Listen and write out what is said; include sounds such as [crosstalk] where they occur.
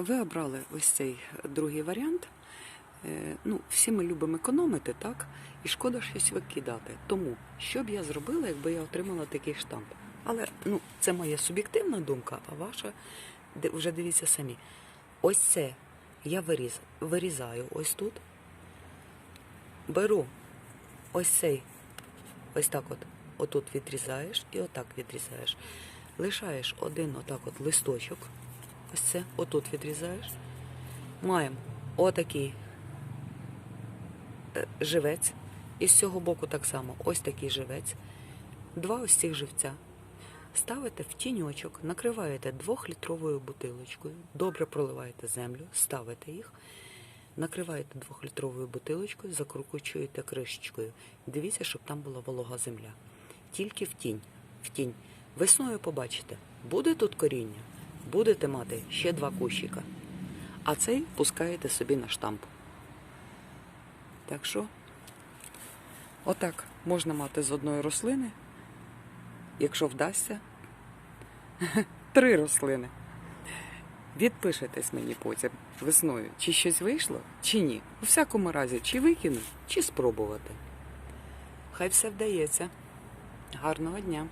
Ви обрали ось цей другий варіант. Е, Ну, всі ми любимо економити, так? І шкода щось викидати. Тому що б я зробила, якби я отримала такий штамп? Але ну, це моя суб'єктивна думка, а ваша вже дивіться самі. Ось це я виріз, вирізаю ось тут. Беру ось цей, ось так от, отут відрізаєш і отак відрізаєш. Лишаєш один отак от листочок. Ось це, отут відрізаєш. Маємо отакий е, живець. І з цього боку так само ось такий живець. Два ось цих живця. Ставите в тіньочок, накриваєте двохлітровою бутилочкою, добре проливаєте землю, ставите їх, накриваєте двохлітровою бутилочкою, закручуєте кришечкою. Дивіться, щоб там була волога земля. Тільки в тінь. В тінь. Весною побачите, буде тут коріння, будете мати ще два кущика. А цей пускаєте собі на штамп. Так що, отак можна мати з одної рослини, якщо вдасться, [laughs] три рослини. Відпишетесь мені потім весною, чи щось вийшло, чи ні. У всякому разі, чи викинуть, чи спробувати. Хай все вдається. Гарного дня!